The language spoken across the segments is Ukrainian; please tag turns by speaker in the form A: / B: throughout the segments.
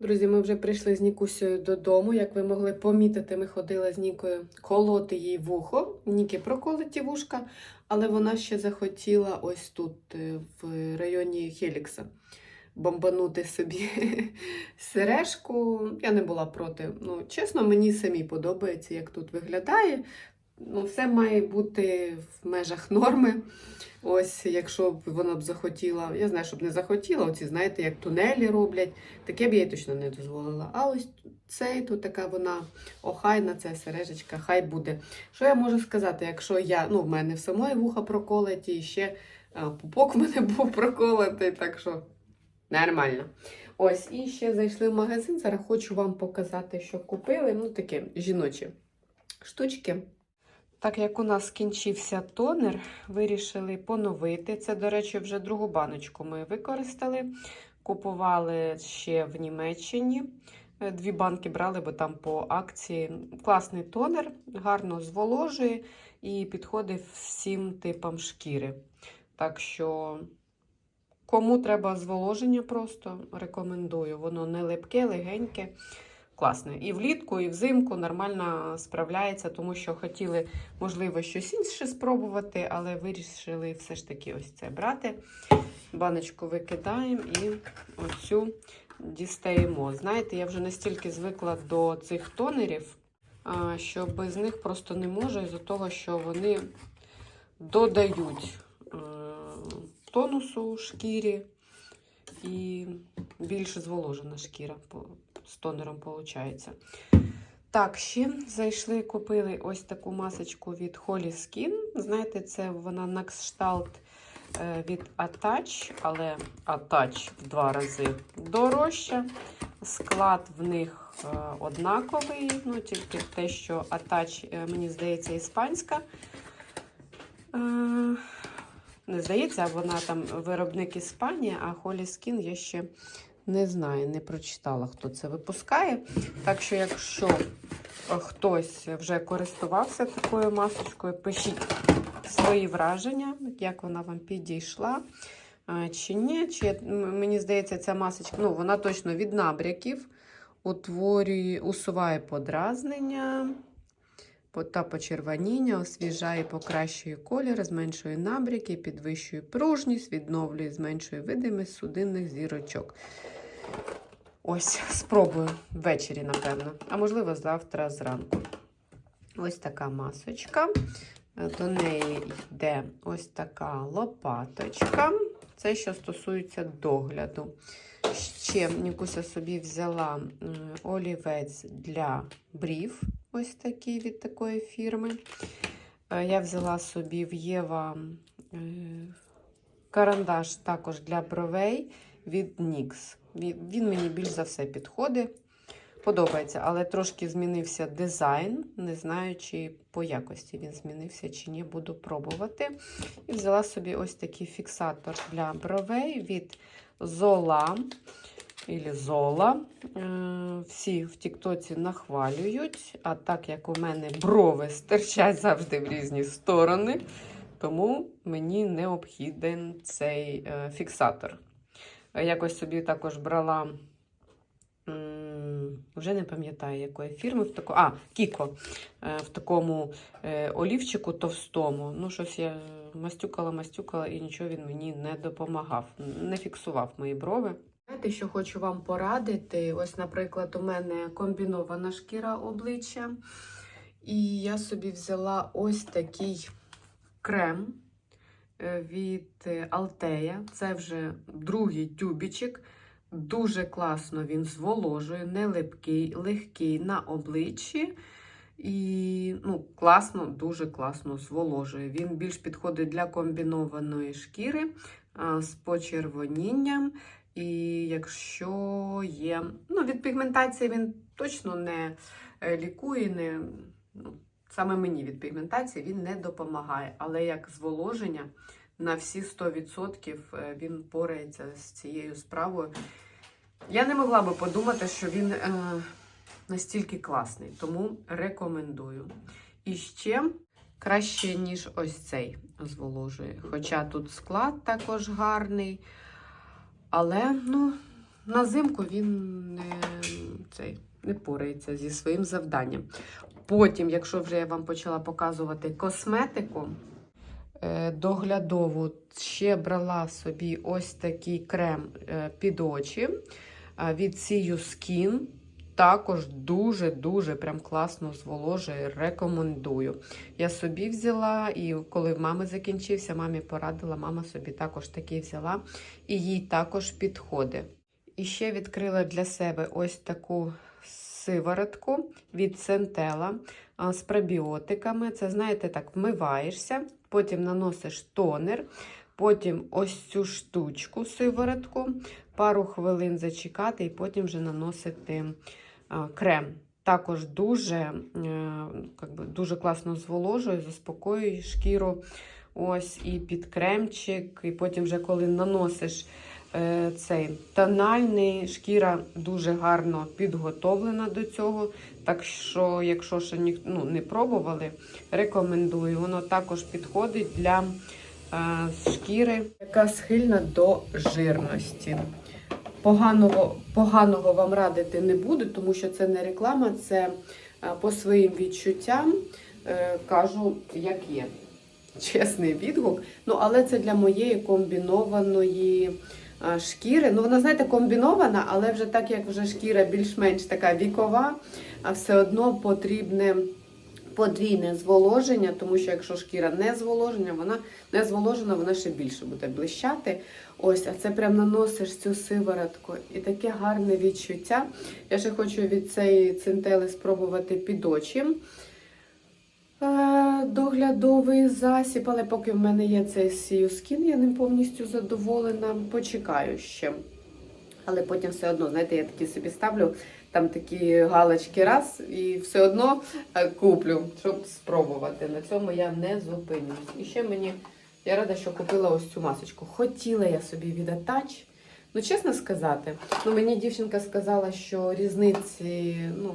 A: Друзі, ми вже прийшли з Нікусею додому. Як ви могли помітити, ми ходили з Нікою колоти їй вухо. Ніки проколоті вушка, але вона ще захотіла ось тут, е, в районі Хелікса, бомбанути собі сережку. Я не була проти. Ну, чесно, мені самі подобається, як тут виглядає. Ну, все має бути в межах норми. Ось, якщо б вона б захотіла, я знаю, щоб не захотіла, оці, знаєте, як тунелі роблять, таке б я їй точно не дозволила. А ось цей тут така вона охайна, ця сережечка, хай буде. Що я можу сказати, якщо я, ну, в мене в самої вуха проколоті, і ще пупок в мене був проколотий, так що нормально. Ось, і ще зайшли в магазин. Зараз хочу вам показати, що купили. Ну, таке жіночі штучки. Так як у нас скінчився тонер, вирішили поновити. Це, до речі, вже другу баночку ми використали. Купували ще в Німеччині. Е, Дві банки брали, бо там по акції класний тонер, гарно зволожує і підходить всім типам шкіри. Так що, кому треба зволоження, просто рекомендую. Воно не липке, легеньке класне. І влітку, і взимку нормально справляється, тому що хотіли, можливо, щось інше спробувати, але вирішили все ж таки ось це брати. Баночку викидаємо і оцю дістаємо. Знаєте, я вже настільки звикла до цих тонерів, що без них просто не можу, із-за того, що вони додають е, тонусу шкірі і більш зволожена шкіра з тонером виходить. Так, ще зайшли, купили ось таку масочку від Holy Skin. Знаєте, це вона на кшталт е, від Attach, але Attach в два рази дорожча. Склад в них е, однаковий, ну тільки те, що Attach, е, мені здається, іспанська. Не здається, вона там виробник Іспанія, а Holy Skin я ще не знаю, не прочитала, хто це випускає. Так що, якщо е, хтось вже користувався такою масочкою, пишіть свої враження, як вона вам підійшла. е, Чи ні, чи мені здається, ця масочка, ну, вона точно від набряків, утворює, усуває подразнення та почервоніння, освіжає, покращує колір, зменшує набряки, підвищує пружність, відновлює, зменшує видимість судинних зірочок. Ось, спробую ввечері, напевно. А можливо, завтра зранку. Ось така масочка. До неї йде ось така лопаточка. Це що стосується догляду. Ще Нікуся собі взяла олівець для брів. Ось такий від такої фірми. Е, Я взяла собі в Єва е, карандаш також для бровей від. Він він мені більш за все підходить. Подобається, але трошки змінився дизайн. Не знаю, чи по якості він змінився, чи ні, буду пробувати. І взяла собі ось такий фіксатор для бровей від Zola. Ілі Зола. Е, Всі в Тіктоці нахвалюють, а так як у мене брови стирчать завжди в різні сторони, тому мені необхіден цей е, фіксатор. Якось собі також брала, вже не пам'ятаю, якої фірми, в тако, а, Кіко, е, в такому е, олівчику товстому. Ну, щось я мастюкала, мастюкала, і нічого він мені не допомагав, не фіксував мої брови. Знаєте, що хочу вам порадити? Ось, наприклад, у мене комбінована шкіра обличчя. І я собі взяла ось такий крем від е, Алтея. Це вже другий тюбічик. Дуже класно він зволожує, не липкий, легкий на обличчі. І ну, класно, дуже класно зволожує. Він більш підходить для комбінованої шкіри а, з почервонінням. І якщо є, ну, від пігментації він точно не е, лікує, не, ну, саме мені від пігментації він не допомагає. Але як зволоження на всі 100% е, він порається з цією справою. Я не могла би подумати, що він е, настільки класний, тому рекомендую. І ще краще, ніж ось цей зволожує. Хоча тут склад також гарний. Але, ну, на зимку він не, цей, не порається зі своїм завданням. Потім, якщо вже я вам почала показувати косметику, е, доглядову, ще брала собі ось такий крем е, під очі е, від See Skin. Також дуже-дуже прям класно зволожує, рекомендую. Я собі взяла, і коли в мами закінчився, мамі порадила, мама собі також такий взяла, і їй також підходить. І ще відкрила для себе ось таку сиворотку від Сентела з пробіотиками. Це, знаєте, так, вмиваєшся, потім наносиш тонер, потім ось цю штучку, сиворотку, пару хвилин зачекати, і потім вже наносити крем. Також дуже, е, би, дуже класно зволожує, заспокоює шкіру. Ось і під кремчик, і потім, вже коли наносиш цей тональний, шкіра дуже гарно підготовлена до цього. Так що, якщо ще ні, ну, не пробували, рекомендую. Воно також підходить для е, шкіри, яка схильна до жирності. Поганого, поганого вам радити не буду, тому що це не реклама, це е, по своїм відчуттям е, кажу, як є. Чесний відгук. Ну, але це для моєї комбінованої е, шкіри. Ну, вона, знаєте, комбінована, але вже так як вже шкіра більш-менш така вікова, а все одно потрібне подвійне зволоження, тому що якщо шкіра не зволожена, вона не зволожена, вона ще більше буде блищати. Ось, а це прям наносиш цю сиворотку. І таке гарне відчуття. Я ще хочу від цієї цинтели спробувати під очі. Е, Доглядовий засіб, але поки в мене є цей Sea Skin, я ним повністю задоволена. Почекаю ще. Але потім все одно, знаєте, я такі собі ставлю там такі галочки раз і все одно е, куплю, щоб спробувати. На цьому я не зупинюсь. І ще мені, я рада, що купила ось цю масочку. Хотіла я собі від Attach. Ну, чесно сказати, ну мені дівчинка сказала, що різниці, ну,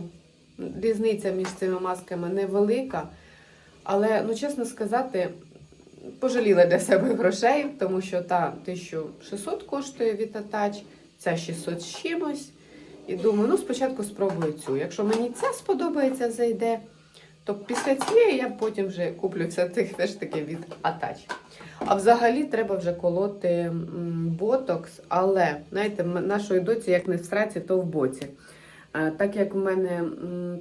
A: різниця між цими масками невелика. Але, ну, чесно сказати, пожаліла для себе грошей, тому що та 1600 коштує від Attach, ця 600 з чимось. І думаю, ну спочатку спробую цю. Якщо мені ця сподобається, зайде, то після цієї я потім вже куплю все теж таки від Attach. А взагалі треба вже колоти ботокс, але, знаєте, нашої доці, як не в сраці, то в боці. Так як в мене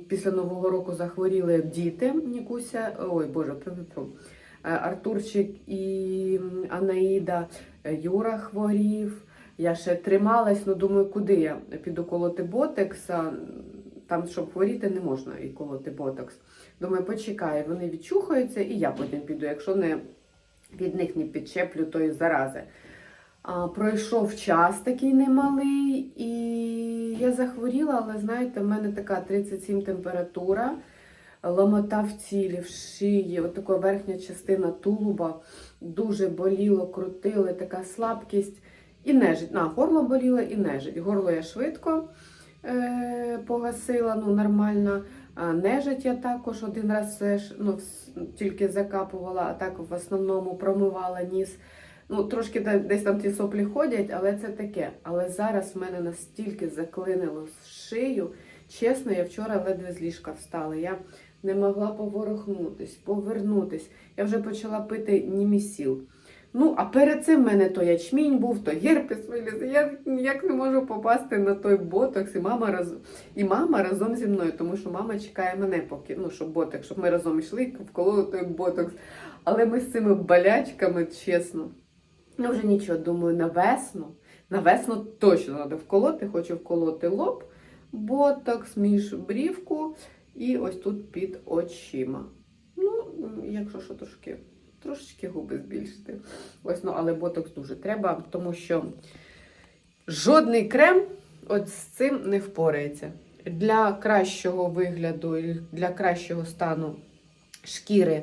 A: після Нового року захворіли діти, Нікуся, ой Боже, Артурчик і Анаїда, е, Юра хворів. Я ще трималась, ну думаю, куди я піду колоти ботекс, а там, щоб хворіти, не можна і колоти ботокс. Думаю, почекаю, вони відчухаються, і я потім піду, якщо не від них не підчеплю тої зарази. Пройшов час такий немалий, і я захворіла, але знаєте, в мене така 37 температура, ломота в тілі, в шиї, от така верхня частина тулуба, дуже боліло, крутили, така слабкість. І нежить. На, горло боліло і нежить. Горло я швидко е, погасила, ну нормально. А нежить я також один раз все ж, ну, тільки закапувала, а так в основному промивала ніс. Ну, трошки десь там ті соплі ходять, але це таке. Але зараз в мене настільки заклинило шию. Чесно, я вчора ледве з ліжка встала. Я не могла поворухнутись, повернутись. Я вже почала пити німісіл. Ну, а перед цим в мене то ячмінь був, то герпес виліз. Я ніяк не можу попасти на той ботокс. І мама, раз... і мама разом зі мною, тому що мама чекає мене, поки, ну, щоб ботокс, щоб ми разом йшли, вкололи той ботокс. Але ми з цими болячками, чесно. Ну, вже нічого, думаю, на весну. На весну точно треба вколоти. Хочу вколоти лоб, ботокс між брівку і ось тут під очима. Ну, якщо що трошки, трошечки губи збільшити. Ось, ну, але ботокс дуже треба, тому що жодний крем от з цим не впорається. Для кращого вигляду, і для кращого стану шкіри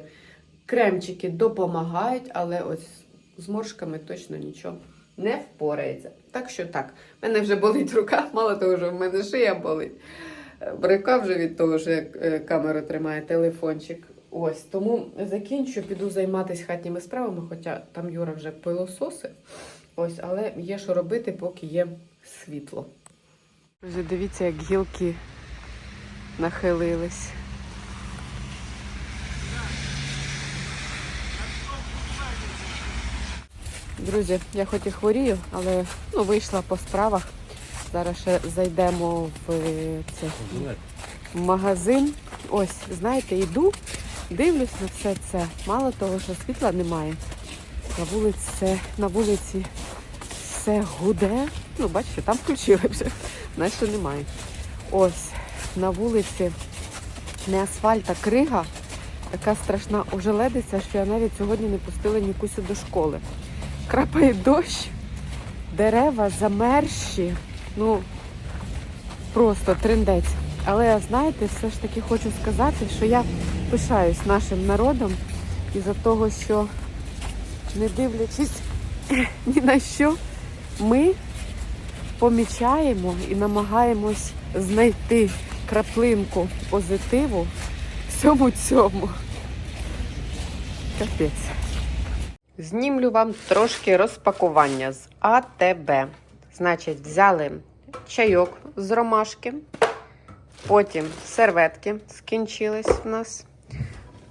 A: кремчики допомагають, але ось з моршками точно нічого не впорається. Так що так, в мене вже болить рука, мало того, що в мене шия болить. Е, Рука вже від того, що як е, камеру тримає телефончик. Ось тому закінчу, піду займатися хатніми справами, хоча там Юра вже пилососив. Ось, але є що робити, поки є світло. Друзі, дивіться, як гілки нахилились. Друзі, я хоч і хворію, але ну, вийшла по справах. Зараз ще зайдемо в е, це, в магазин. Ось, знаєте, йду, дивлюсь на все це. Мало того, що світла немає. На вулиці, все- на вулиці все гуде. Ну, бачите, там включили вже. Наче немає. Ось на вулиці не асфальт, а крига. Така страшна ожеледиця, що я навіть сьогодні не пустила нікусю до школи. Крапає дощ, дерева замерзші. Ну, просто трендець. Але знаєте, все ж таки хочу сказати, що я пишаюсь нашим народом із-за того, що не дивлячись ні на що, ми помічаємо і намагаємось знайти краплинку позитиву всьому цьому. Капець. Знімлю вам трошки розпакування з АТБ. Значить, взяли чайок з ромашки, потім серветки скінчились в нас.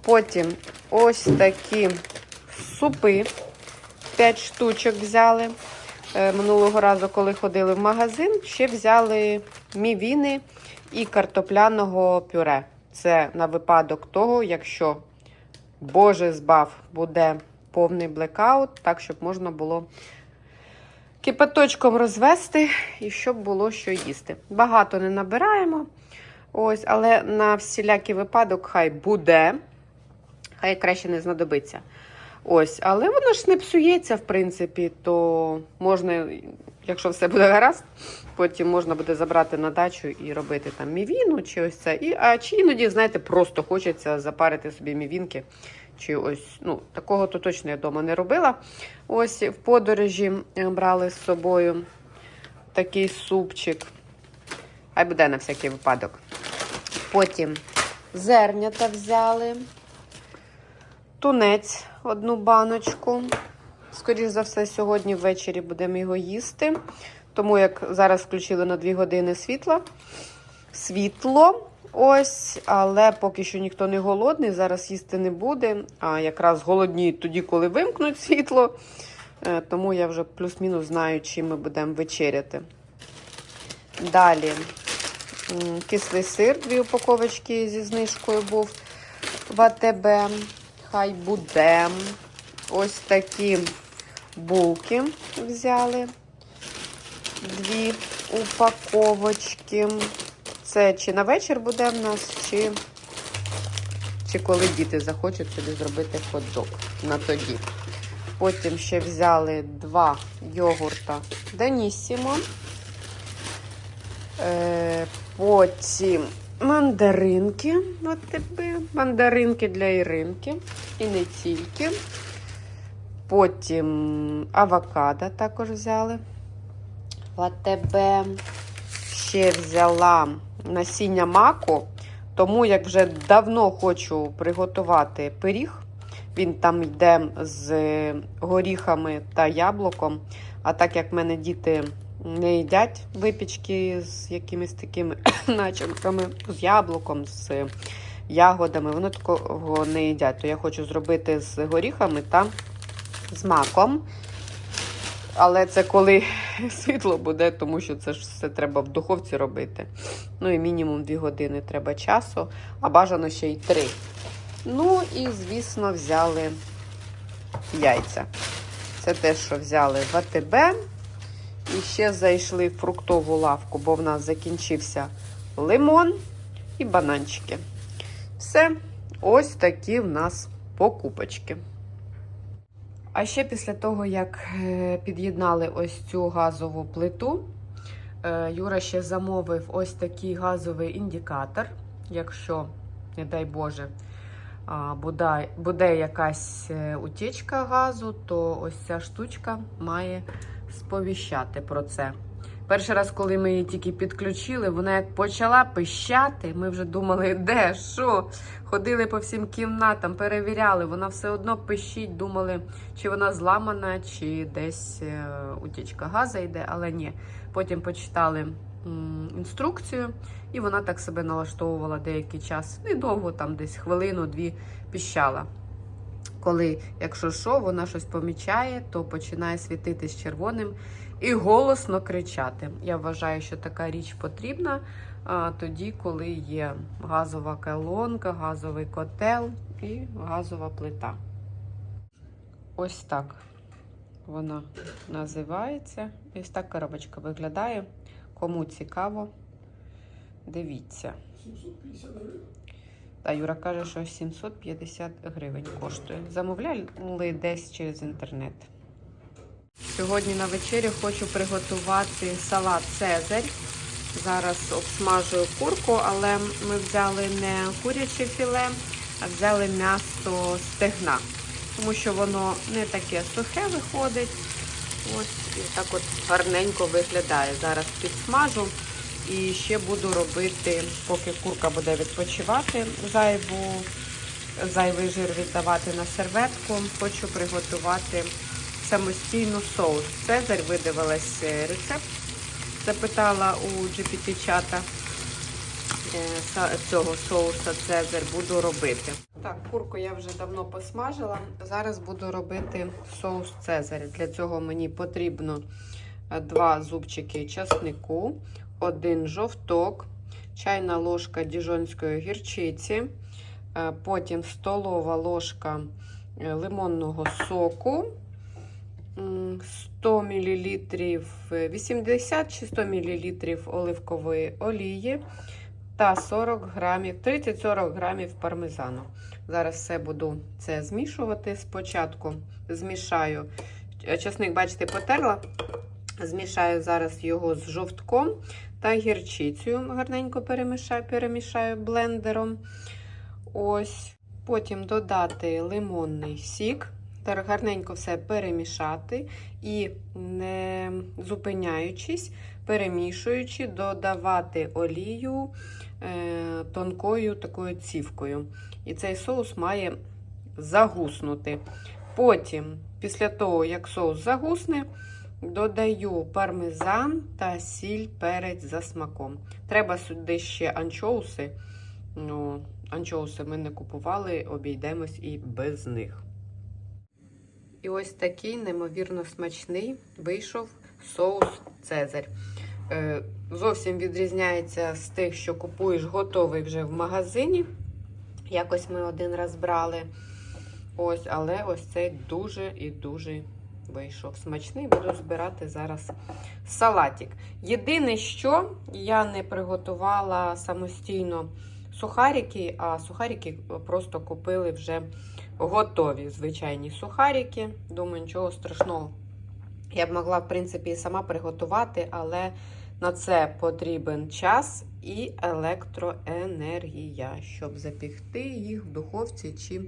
A: Потім ось такі супи. 5 штучок взяли. Е, Минулого разу, коли ходили в магазин, ще взяли мівіни і картопляного пюре. Це на випадок того, якщо, Боже збав, буде повний блекаут, так, щоб можна було кипяточком розвести і щоб було що їсти. Багато не набираємо. Ось, але на всілякий випадок хай буде, хай краще не знадобиться. Ось, але воно ж не псується, в принципі, то можна, якщо все буде гаразд, потім можна буде забрати на дачу і робити там мівіну чи ось це. І, а чи іноді, знаєте, просто хочеться запарити собі мівінки. Чи ось, ну, такого то точно я вдома не робила. Ось в подорожі е, брали з собою такий супчик. Хай буде на всякий випадок. Потім зернята взяли. Тунець одну баночку. Скоріше за все, сьогодні ввечері будемо його їсти. Тому як зараз включили на 2 години світла. Світло. Ось, але поки що ніхто не голодний, зараз їсти не буде. А якраз голодніють тоді, коли вимкнуть світло. Е, Тому я вже плюс-мінус знаю, чим ми будемо вечеряти. Далі кислий сир, дві упаковочки зі знижкою був в АТБ. Хай буде. Ось такі булки взяли. Дві упаковочки. Це чи на вечір буде в нас, чи, чи коли діти захочуть собі зробити хот-дог на тоді. Потім ще взяли два йогурта Данісімо. Е, потім мандаринки от тебе. Мандаринки для Іринки. І не тільки. Потім авокадо також взяли. В АТБ ще взяла насіння маку, тому як вже давно хочу приготувати пиріг. Він там йде з горіхами та яблуком. А так як в мене діти не їдять випічки з якимись такими начинками, з яблуком, з ягодами, вони такого не їдять. То я хочу зробити з горіхами та з маком. Але це коли світло буде, тому що це ж все треба в духовці робити. Ну і мінімум 2 години треба часу, а бажано ще й 3. Ну і, звісно, взяли яйця. Це те, що взяли в АТБ. І ще зайшли в фруктову лавку, бо в нас закінчився лимон і бананчики. Все, ось такі в нас покупочки. А ще після того, як е, під'єднали ось цю газову плиту, е, Юра ще замовив ось такий газовий індикатор. Якщо, не дай Боже, буде, якась е, утічка газу, то ось ця штучка має сповіщати про це. Перший раз, коли ми її тільки підключили, вона як почала пищати, ми вже думали, де, що. Ходили по всім кімнатам, перевіряли, вона все одно пищить, думали, чи вона зламана, чи десь е, утічка газу йде, але ні. Потім почитали інструкцію, і вона так себе налаштовувала деякий час. Недовго, там десь хвилину-дві піщала. Коли, якщо що, вона щось помічає, то починає світитись червоним і голосно кричати. Я вважаю, що така річ потрібна тоді, коли є газова колонка, газовий котел і газова плита. Ось так вона називається. Ось так коробочка виглядає. Кому цікаво, дивіться.
B: 750 гривень.
A: Та Юра каже, що 750 гривень коштує. Замовляли десь через інтернет. Сьогодні на вечерю хочу приготувати салат Цезарь. Зараз обсмажую курку, але ми взяли не куряче філе, а взяли м'ясо стегна, тому що воно не таке сухе виходить. Ось так от гарненько виглядає. Зараз підсмажу і ще буду робити, поки курка буде відпочивати, зайву, зайвий жир віддавати на серветку. Хочу приготувати самостійно соус. Цезарь видивилась е, рецепт. Запитала у GPT-чата е, цього соуса Цезарь буду робити. Так, курку я вже давно посмажила. Зараз буду робити соус Цезарь. Для цього мені потрібно е, два зубчики часнику, один жовток, чайна ложка діжонської гірчиці, потім столова ложка лимонного соку, 100 мл, 80 чи 100 мл оливкової олії та 40 грамів, 30-40 грамів пармезану. Зараз все буду це змішувати. Спочатку змішаю е, часник, бачите, потерла. Змішаю зараз його з жовтком та гірчицею. Гарненько перемішаю, перемішаю блендером. Ось. Потім додати лимонний сік. Гарненько все перемішати і, не зупиняючись, перемішуючи, додавати олію е, тонкою такою цівкою. І цей соус має загуснути. Потім, після того, як соус загусне, додаю пармезан та сіль перець за смаком. Треба сюди ще анчоуси. Ну, анчоуси ми не купували, обійдемось і без них. І ось такий неймовірно смачний вийшов соус Цезарь. Е, зовсім відрізняється з тих, що купуєш готовий вже в магазині. Якось ми один раз брали. Ось, але ось цей дуже і дуже вийшов смачний. Буду збирати зараз салатик. Єдине, що я не приготувала самостійно сухарики, а сухарики просто купили вже готові звичайні сухарики. Думаю, нічого страшного. Я б могла, в принципі, і сама приготувати, але на це потрібен час і електроенергія, щоб запікти їх в духовці чи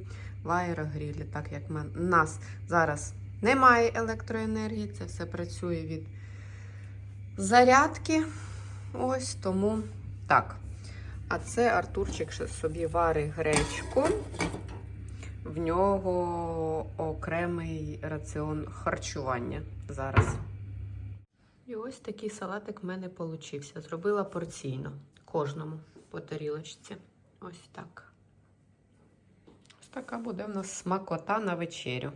A: в аерогрілі. Так як в нас зараз немає електроенергії, це все працює від зарядки. Ось тому так. А це Артурчик собі варить гречку. В нього окремий раціон харчування зараз. І ось такий салатик в мене получився. Зробила порційно кожному по тарілочці. Ось так. Ось така буде в нас смакота на вечерю.